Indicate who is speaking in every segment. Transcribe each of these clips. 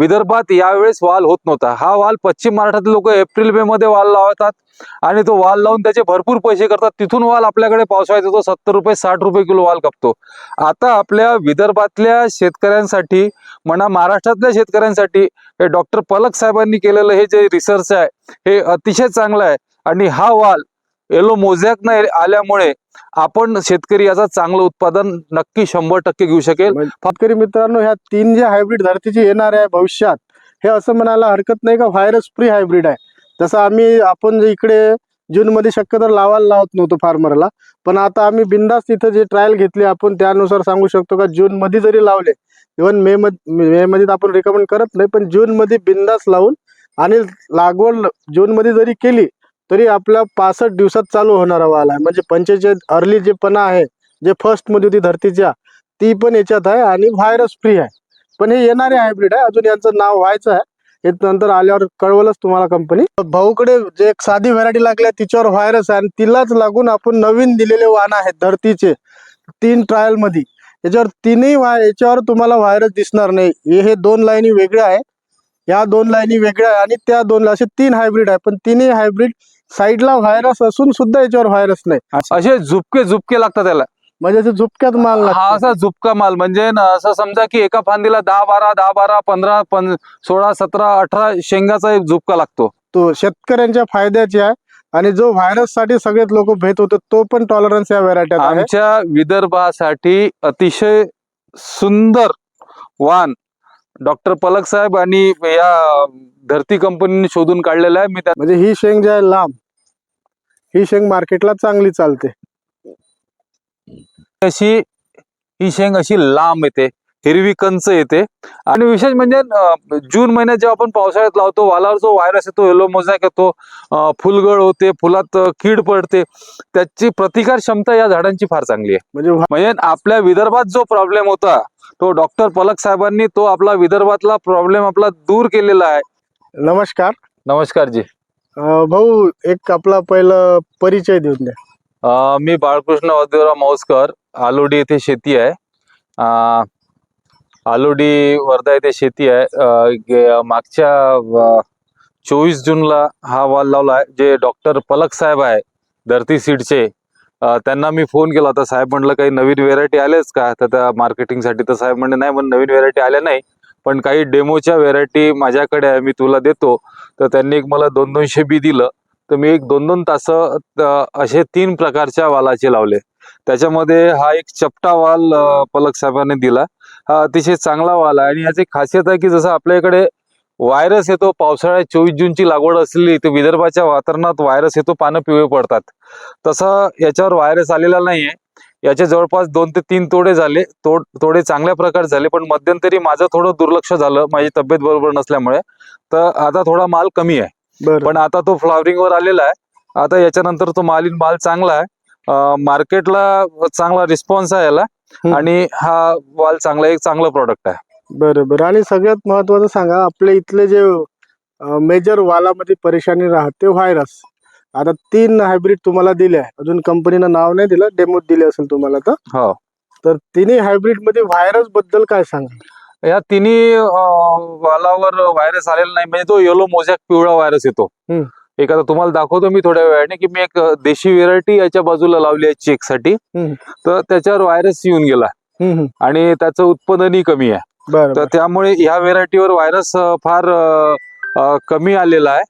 Speaker 1: विदर्भात यावेळेस वाल होत नव्हता. हा वाल पश्चिम महाराष्ट्रातील लोक एप्रिल मे मध्ये वाल लावतात आणि तो वाल लावून त्याचे भरपूर पैसे करतात. तिथून वाल आपल्याकडे पावसाळ्यात येतो सत्तर रुपये साठ रुपये किलो वाल कापतो. आता आपल्या विदर्भातल्या शेतकऱ्यांसाठी म्हणा महाराष्ट्रातल्या शेतकऱ्यांसाठी हे डॉक्टर पलक साहेबांनी केलेलं हे जे रिसर्च आहे हे अतिशय चांगलं आहे. आणि हा वाल येलो मोझॅक न आल्यामुळे आपण शेतकरी याचा चांगलं उत्पादन नक्की शंभर टक्के घेऊ शकेल.
Speaker 2: म्हणजे शेतकरी मित्रांनो ह्या तीन जे हायब्रिड धरतीचे येणार आहे भविष्यात हे असं म्हणायला हरकत नाही का? व्हायरस फ्री हायब्रिड आहे. जसं आम्ही आपण जे इकडे जून मध्ये शक्यतो लावायला लावत नव्हतो फार्मरला पण आता आम्ही बिंदास तिथं जे ट्रायल घेतली आपण त्यानुसार सांगू शकतो का? जून मध्ये जरी लावले इव्हन मे मध्ये मे मध्ये तर आपण रिकमेंड करत नाही पण जून मध्ये बिंदास लावून आणि लागवड जून मध्ये जरी केली तरी आपल्या पासष्ट दिवसात चालू होणारा वाल आहे. म्हणजे पंचेचाळीस अर्ली जे पणा आहे जे फर्स्टमध्ये होती धरतीच्या ती पण याच्यात आहे आणि व्हायरस फ्री आहे. पण हे येणारे हायब्रिड आहे. अजून यांचं नाव व्हायचं आहे. हे नंतर आल्यावर कळवलंच तुम्हाला कंपनी भाऊकडे जे एक साधी व्हरायटी लागली आहे तिच्यावर व्हायरस आहे आणि तिलाच लागून आपण नवीन दिलेले वाहन आहेत धरतीचे तीन ट्रायलमध्ये याच्यावर तीनही वा याच्यावर तुम्हाला व्हायरस दिसणार नाही. हे हे दोन लाईनी वेगळ्या आहे या दोन लाईनी वेगळ्या आहे आणि त्या दोन असे तीन हायब्रिड आहे. पण तिन्ही हायब्रिड साईडला व्हायरस असून सुद्धा याच्यावर व्हायरस नाही.
Speaker 1: असे झुपके झुपके लागतात त्याला.
Speaker 2: म्हणजे ते झुपक्यात माल
Speaker 1: हा असा झुपका माल. म्हणजे न असं समजा की एका फांदीला दहा बारा दहा बारा पंधरा पं सोळा सतरा अठरा शेंगाचा एक झुपका लागतो.
Speaker 2: तो शेतकऱ्यांच्या फायद्याचे आहे आणि जो व्हायरससाठी सगळेच लोक भेट होते तो पण टॉलरन्स या व्हरायटीत आहे.
Speaker 1: आमच्या विदर्भासाठी अतिशय सुंदर वाण डॉक्टर पलक साहेब आणि या धरती कंपनीने शोधून काढलेला आहे. मी त्या
Speaker 2: म्हणजे ही शेंग जी आहे लांब ही शेंग मार्केटला चांगली चालते.
Speaker 1: अशी ही शेंग अशी लांब येते हिरवी कंच येते. आणि विशेष म्हणजे जून महिन्यात जेव्हा आपण पावसाळ्यात लावतो वालावर जो व्हायरस येतो येलो मोझॅक येतो फुलगळ होते फुलात कीड पडते त्याची प्रतिकार क्षमता या झाडांची फार चांगली आहे.
Speaker 2: म्हणजे
Speaker 1: म्हणजे आपल्या विदर्भात जो प्रॉब्लेम होता तो डॉक्टर पलक साहेबांनी तो आपला विदर्भातला प्रॉब्लेम आपला दूर केलेला आहे.
Speaker 2: नमस्कार.
Speaker 1: नमस्कार जी.
Speaker 2: अं, भाऊ एक आपला पहिलं परिचय देऊन द्या.
Speaker 1: अं, मी बाळकृष्ण वादेवराव मौसकर आलोडी येथे शेती आहे. अं, आलोडी वर्धा येथे शेती आहे. अं, गे- मागच्या चोवीस जूनला हा वाल लावला आहे. जे डॉक्टर पलक साहेब आहे धरती सीडचे अं, त्यांना मी फोन केला होता. साहेब म्हटलं काही नवीन व्हेरायटी आल्याच का? तर त्या मार्केटिंगसाठी तर साहेब म्हणले नाही पण नवीन व्हेरायटी आल्या नाही. पण काही डेमोच्या व्हेरायटी माझ्याकडे आहे मी तुला देतो. तर त्यांनी एक मला दोन दोनशे बी दिलं. तर मी एक दोन दोन तास असे तीन प्रकारच्या वालाचे लावले. त्याच्यामध्ये हा एक चपटा वाल पलक साहेबांनी दिला. हा अतिशय चांगला वाल आहे आणि याची खासियत आहे की जसं आपल्या इकडे व्हायरस येतो पावसाळ्यात चोवीस जूनची लागवड असलेली तर विदर्भाच्या वातावरणात व्हायरस येतो पानं पिवळे पडतात. तसं याच्यावर व्हायरस आलेला नाहीये. याचे जवळपास दोन ते तीन तोडे झाले. तोड तोडे चांगल्या प्रकारे झाले पण मध्यंतरी माझं थोडं दुर्लक्ष झालं माझी तब्येत बरोबर नसल्यामुळे. तर आता थोडा माल कमी आहे. पण आता तो फ्लॉवरिंग वर आलेला आहे. आता याच्यानंतर तो माल माल चांगला आहे. मार्केटला चांगला रिस्पॉन्स आहे याला. आणि हा वाल चांगला एक चांगलं प्रॉडक्ट आहे.
Speaker 2: बरं बरं. आणि सगळ्यात महत्वाचं सांगा आपले इथले जे मेजर वालामध्ये परेशानी राहते व्हायरस आता तीन हायब्रिड तुम्हाला दिले आहे अजून कंपनीनं नाव नाही दिलं डेमो दिले असेल तुम्हाला तर.
Speaker 1: हो.
Speaker 2: तर तिन्ही हायब्रिडमध्ये व्हायरसबद्दल काय सांगा
Speaker 1: या तिन्ही अं, वालावर व्हायरस आलेला नाही. म्हणजे तो येलो मोझॅक पिवळा व्हायरस येतो.
Speaker 2: हम्म.
Speaker 1: एक आता तुम्हाला दाखवतो मी थोड्या वेळाने की मी एक अं, देशी व्हेरायटी याच्या बाजूला लावली आहे चेकसाठी
Speaker 2: हम्म.
Speaker 1: तर त्याच्यावर व्हायरस येऊन गेला. आणि त्याचं उत्पादनही कमी आहे.
Speaker 2: बरं
Speaker 1: तर
Speaker 2: बरं.
Speaker 1: त्यामुळे ह्या व्हेरायटीवर व्हायरस फार अ, अ, कमी आलेला आहे.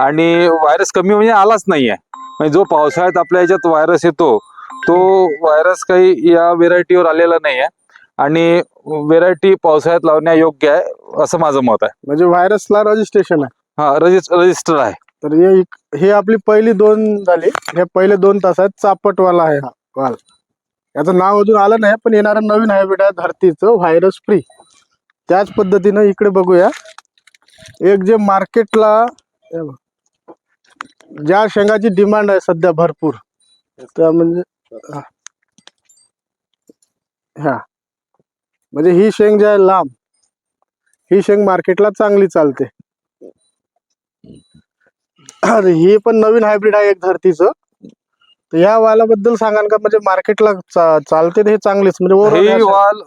Speaker 1: आणि व्हायरस कमी म्हणजे आलाच नाहीये. म्हणजे जो पावसाळ्यात आपल्या ह्याच्यात व्हायरस येतो तो व्हायरस काही या व्हेरायटीवर आलेला नाहीये. आणि व्हेरायटी पावसाळ्यात लावण्यायोग्य आहे असं माझं मत आहे.
Speaker 2: म्हणजे व्हायरसला रजिस्ट्रेशन आहे.
Speaker 1: हा रजिस्ट रजिस्टर आहे.
Speaker 2: तर हे हे आपली पहिली दोन झाली. हे पहिले दोन तास आहेत. चापटवाला आहे हा वाल. याचं नाव अजून आलं नाही पण येणारं नवीन हायब्रिड आहे धरतीचं व्हायरस फ्री त्याच पद्धतीनं इकडे बघूया. एक जे मार्केटला ज्या शेंगाची डिमांड आहे सध्या भरपूर त्या म्हणजे हा. म्हणजे ही शेंग जी आहे लांब ही शेंग मार्केटला चांगली चालते. अरे हे पण नवीन हायब्रिड आहे एक धरतीचं. तर या वालाबद्दल सांगा का? म्हणजे मार्केटला चा- चालते हे चांगलेच म्हणजे
Speaker 1: हे वाल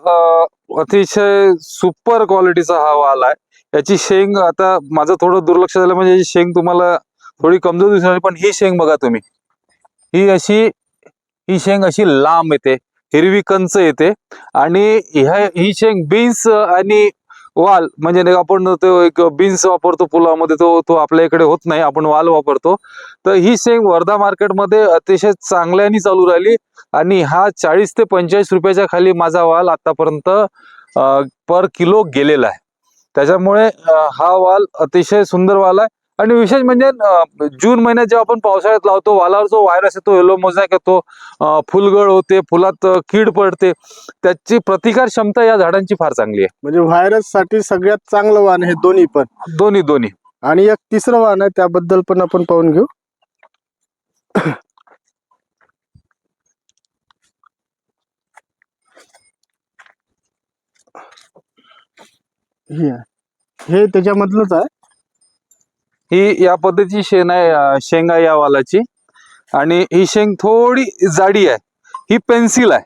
Speaker 1: अतिशय सुपर क्वालिटीचा हा वाल आहे. याची शेंग आता माझं थोडं दुर्लक्ष झालं म्हणजे याची शेंग तुम्हाला थोडी कमजोर दिसणार पण ही शेंग बघा तुम्ही. ही अशी ही शेंग अशी लांब येते हिरवी कंच येते. आणि ह्या ही शेंग बीन्स आणि वाल म्हणजे नाही आपण तो एक बीन्स वापरतो पुलामध्ये तो तो आपल्या इकडे होत नाही आपण वाल वापरतो. तर ही शेंग वर्धा मार्केटमध्ये अतिशय चांगल्याने चालू राहिली आणि हा चाळीस ते पंचेचाळीस रुपयाच्या खाली माझा वाल आतापर्यंत पर किलो गेलेला आहे. त्याच्यामुळे हा वाल अतिशय सुंदर वाल आहे. आणि विशेष म्हणजे जून महिन्यात जेव्हा आपण पावसाळ्यात लावतो वालावर जो व्हायरस येतो येलो मोझॅक येतो फुलगळ होते फुलात कीड पडते त्याची प्रतिकार क्षमता या झाडांची फार चांगली आहे.
Speaker 2: म्हणजे व्हायरससाठी सगळ्यात चांगलं वाण हे दोन्ही पण.
Speaker 1: दोन्ही दोन्ही.
Speaker 2: आणि एक तिसरं वाण आहे त्याबद्दल पण आपण पाहून घेऊ. हे त्याच्यामधलंच आहे.
Speaker 1: ही या पद्धतीची शेण आहे शेंगा या वालाची. आणि ही शेंग थोडी जाडी आहे. ही पेन्सिल आहे.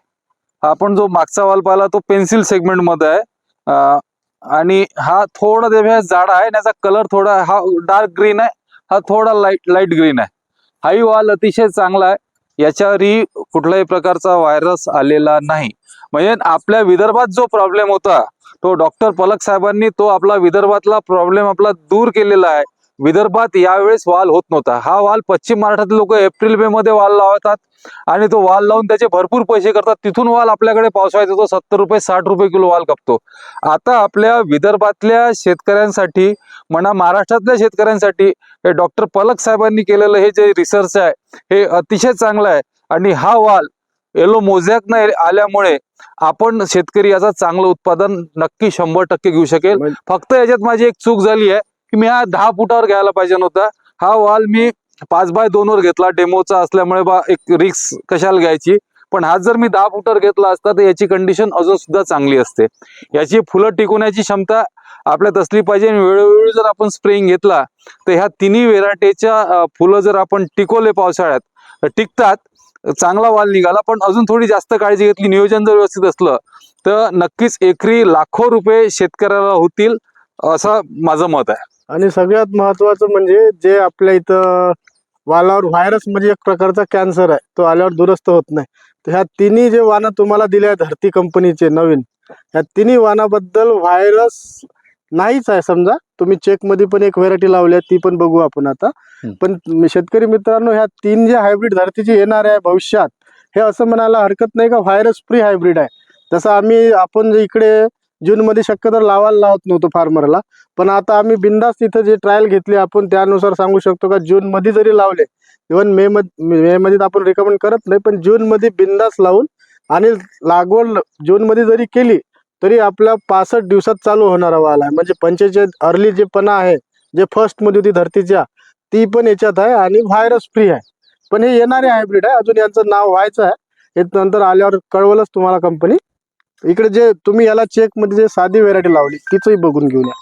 Speaker 1: आपण जो मागचा वाल पाहिला तो पेन्सिल सेगमेंटमध्ये आहे आणि हा थोडा देव्या जाडा आहे याचा कलर थोडा हा डार्क ग्रीन आहे हा थोडा लाइट लाइट ग्रीन आहे. हाही वाल अतिशय चांगला आहे. याच्यावरही कुठल्याही प्रकारचा व्हायरस आलेला नाही. म्हणजे आपल्या विदर्भात जो प्रॉब्लेम होता तो डॉक्टर पलक साहेबांनी तो आपला विदर्भातला प्रॉब्लेम आपला दूर केलेला आहे. विदर्भात यावेळेस वाल होत नव्हता. हा वाल पश्चिम महाराष्ट्रातील लोक एप्रिल मे मध्ये वाल लावतात आणि तो वाल लावून त्याचे भरपूर पैसे करतात. तिथून वाल आपल्याकडे पावसाळ्यात येतो सत्तर रुपये साठ रुपये किलो वाल कापतो. आता आपल्या विदर्भातल्या शेतकऱ्यांसाठी म्हणा महाराष्ट्रातल्या शेतकऱ्यांसाठी हे डॉक्टर पलक साहेबांनी केलेलं हे जे रिसर्च आहे हे अतिशय चांगलं आहे. आणि हा वाल येलो मोझॅक न आल्यामुळे आपण शेतकरी याचा चांगलं उत्पादन नक्की शंभर टक्के घेऊ शकेल.
Speaker 2: म्हणजे-
Speaker 1: फक्त याच्यात माझी एक चूक झाली आहे. की मी हा दहा फुटावर घ्यायला पाहिजे नव्हता. हा वाल मी पाच बाय दोन वर घेतला. डेमोचा असल्यामुळे बा एक रिक्स कशाला घ्यायची? पण हा जर मी दहा फुटावर घेतला असता तर याची कंडिशन अजून सुद्धा चांगली असते. याची फुलं टिकवण्याची क्षमता आपल्यात असली पाहिजे आणि वेळोवेळी जर आपण स्प्रेइंग घेतला तर ह्या तिन्ही व्हेरायटीच्या फुलं जर आपण टिकवले पावसाळ्यात तर टिकतात चांगला वाल निघाला. पण अजून थोडी जास्त काळजी घेतली नियोजन जर व्यवस्थित असलं तर नक्कीच एकरी लाखो रुपये शेतकऱ्याला होतील. असं माझं मत आहे.
Speaker 2: आणि सगळ्यात महत्वाचं म्हणजे जे आपल्या इथं वालावर व्हायरस म्हणजे एक प्रकारचा कॅन्सर आहे. तो आल्यावर दुरुस्त होत नाही. तर ह्या तिन्ही जे वाणं तुम्हाला दिले आहे धरती कंपनीचे नवीन ह्या तिन्ही वाणाबद्दल व्हायरस नाहीच आहे समजा. तुम्ही चेकमध्ये पण एक व्हेरायटी लावली आहे ती पण बघू आपण आता. पण शेतकरी मित्रांनो ह्या तीन जे हायब्रिड धरतीचे येणार आहे भविष्यात हे असं म्हणायला हरकत नाही का? व्हायरस फ्री हायब्रिड आहे. जसं आम्ही आपण जे इकडे जूनमध्ये शक्यतो लावायला लावत नव्हतो फार्मरला पण आता आम्ही बिंदास तिथं जे ट्रायल घेतली आपण त्यानुसार सांगू शकतो का जूनमध्ये जरी लावले इव्हन मे मध्ये मे मध्ये तर आपण रिकमेंड करत नाही पण जूनमध्ये बिंदास लावून आणि लागवड जूनमध्ये जरी केली तरी आपल्या पासष्ट दिवसात चालू होणारा वाल आहे. म्हणजे पंचेचाळीस अर्ली जे पणा आहे जे फर्स्टमध्ये होती धरतीच्या ती पण याच्यात आहे आणि व्हायरस फ्री आहे. पण हे येणारे हायब्रिड आहे. अजून यांचं नाव व्हायचं आहे. हे नंतर आल्यावर कळवलंच तुम्हाला कंपनी इकडे जे तुम्ही याला चेकमध्ये जे साधी व्हेरायटी लावली तिचंही बघून घेऊन या.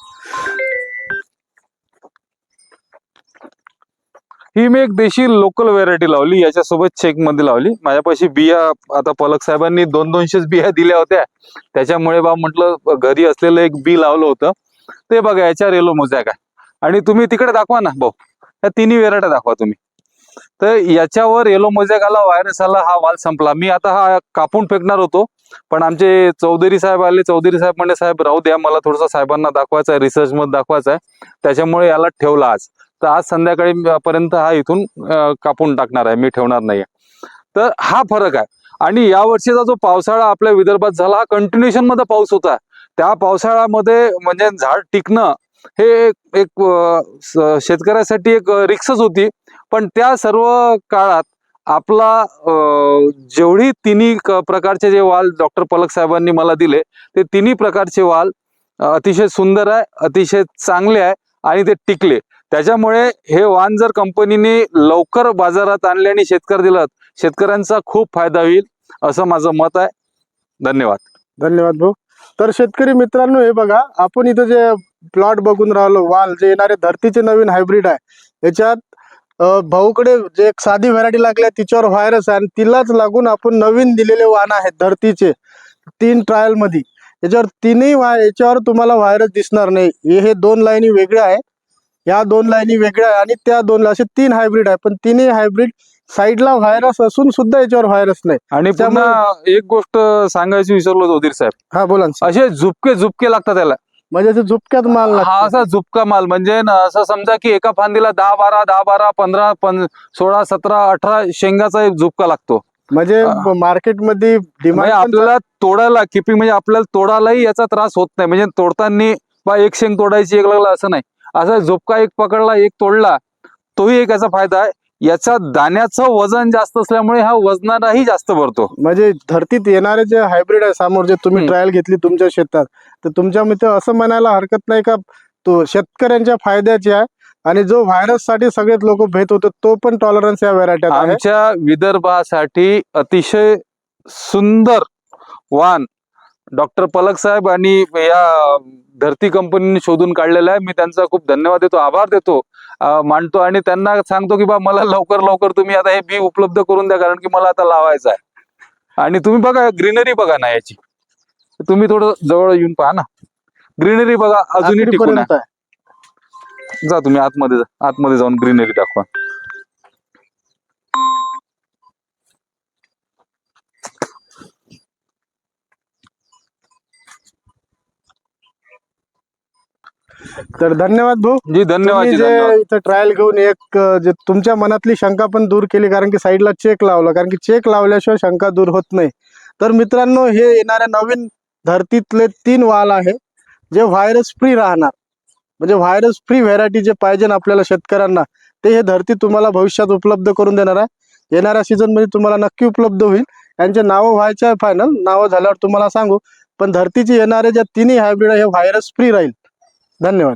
Speaker 1: ही मी एक देशी लोकल व्हेरायटी लावली याच्यासोबत चेकमध्ये लावली. माझ्यापाशी बिया आता पलक साहेबांनी दोन दोनशेच बिया दिल्या होत्या. त्याच्यामुळे बा म्हटलं घरी असलेलं एक बी लावलं होतं. ते बघा याच्यावर येलो मोजॅक आहे. आणि तुम्ही तिकडे दाखवा ना भाऊ. या तिन्ही व्हेरायट्या दाखवा तुम्ही. तर याच्यावर येलो मोजॅक आला व्हायरस आला हा वाल संपला. मी आता हा कापून फेकणार होतो. पण आमचे चौधरी साहेब आले चौधरी साहेब म्हणजे साहेब राहू द्या मला थोडंसं साहेबांना दाखवायचं आहे रिसर्च मध्ये दाखवायचं आहे. त्याच्यामुळे याला ठेवला आज. तर आज संध्याकाळी पर्यंत हा इथून कापून टाकणार आहे मी ठेवणार नाहीये. तर हा फरक आहे. आणि या वर्षीचा जो पावसाळा आपल्या विदर्भात झाला हा कंटिन्युएशनमध्ये पाऊस होता. त्या पावसाळ्यामध्ये म्हणजे झाड टिकणं हे एक- शेतकऱ्यासाठी एक रिक्सच होती. पण त्या सर्व काळात आपला जेवढी तिन्ही प्रकारचे जे वाल डॉक्टर पलक साहेबांनी मला दिले ते तिन्ही प्रकारचे वाल अतिशय सुंदर आहे अतिशय चांगले आहे आणि ते टिकले. त्याच्यामुळे हे वाण जर कंपनीने लवकर बाजारात आणले आणि शेतकरी दिलं शेतकऱ्यांचा खूप फायदा होईल असं माझं मत आहे. धन्यवाद.
Speaker 2: धन्यवाद भाऊ. तर शेतकरी मित्रांनो हे बघा आपण इथं जे प्लॉट बघून राहिलो वाल जे येणारे धरतीचे नवीन हायब्रिड आहे याच्यात भाऊकडे जे एक साधी व्हरायटी लागली आहे तिच्यावर व्हायरस आहे आणि तिलाच लागून आपण नवीन दिलेले वाण आहेत धरतीचे तीन ट्रायलमध्ये याच्यावर तिन्ही वाय याच्यावर तुम्हाला व्हायरस दिसणार नाही. हे दोन लाईनी वेगळ्या आहे या दोन लाईनी वेगळ्या आहे आणि त्या दोन असे तीन हायब्रिड आहे पण तिन्ही हायब्रिड साईडला व्हायरस असून सुद्धा याच्यावर व्हायरस नाही.
Speaker 1: आणि पुन्हा एक गोष्ट सांगायची विसरलो चौधरी साहेब.
Speaker 2: हा बोला ना.
Speaker 1: असे झुपके झुपके लागतात त्याला.
Speaker 2: म्हणजे ते झुपक्यात माल
Speaker 1: हा
Speaker 2: लागतो.
Speaker 1: असा झुपका माल. म्हणजे ना असं समजा की एका फांदीला दहा बारा दहा बारा पंधरा पं सोळा सतरा अठरा शेंगाचा एक झुपका लागतो.
Speaker 2: म्हणजे
Speaker 1: हा.
Speaker 2: मार्केटमध्ये
Speaker 1: म्हणजे
Speaker 2: डिमांड
Speaker 1: आपल्याला तोडायला किपिंग म्हणजे आपल्याला तोडायलाही याचा त्रास होत नाही. म्हणजे तोडताना बा एक शेंग तोडायची एक लागला असं नाही. असा झोपका एक पकडला एक तोडला तोही एक याचा फायदा आहे. याचा दाण्याचं वजन जास्त असल्यामुळे हा वजनालाही जास्त भरतो.
Speaker 2: म्हणजे धरतीत येणारे जे हायब्रिड आहे समोर जे तुम्ही
Speaker 1: हम्म.
Speaker 2: ट्रायल घेतली तुमच्या शेतात तर तुमच्या मित्र असं म्हणायला हरकत नाही का तो शेतकऱ्यांच्या फायद्याचे आहे आणि जो व्हायरससाठी सगळेच लोक भेट होते तो पण टॉलरन्स या व्हरायटीत आहे.
Speaker 1: आमच्या विदर्भासाठी अतिशय सुंदर वाण डॉक्टर पलक साहेब आणि या धरती कंपनीने शोधून काढलेला आहे. मी त्यांचा खूप धन्यवाद देतो आभार देतो. अं, मानतो आणि त्यांना सांगतो की बा मला लवकर लवकर तुम्ही आता हे बी उपलब्ध करून द्या कारण की मला आता लावायचं आहे. आणि तुम्ही बघा ग्रीनरी बघा ना याची. तुम्ही थोडं जवळ येऊन पहा ना. ग्रीनरी बघा अजूनही टिकून जा तुम्ही आतमध्ये जा आतमध्ये जाऊन ग्रीनरी दाखवा.
Speaker 2: तर धन्यवाद भाऊ.
Speaker 1: जी धन्यवाद
Speaker 2: तुम्ही
Speaker 1: जी धन्यवाद.
Speaker 2: इथं ट्रायल घेऊन एक अं, जे तुमच्या मनातली शंका पण दूर केली कारण की साईडला चेक लावला कारण की चेक लावल्याशिवाय शंका दूर होत नाही. तर मित्रांनो हे येणाऱ्या नवीन धरतीतले तीन वाल आहे जे व्हायरस फ्री राहणार. म्हणजे व्हायरस फ्री व्हेरायटी जे पाहिजे ना आपल्याला शेतकऱ्यांना ते हे धरती तुम्हाला भविष्यात उपलब्ध करून देणार आहे. येणाऱ्या सीझनमध्ये तुम्हाला नक्की उपलब्ध होईल. यांचे नावं व्हायचे आहे फायनल नावं झाल्यावर तुम्हाला सांगू. पण धरतीचे येणारे ज्या तिन्ही हायब्रिड आहे हे व्हायरस फ्री राहील. धन्यवाद.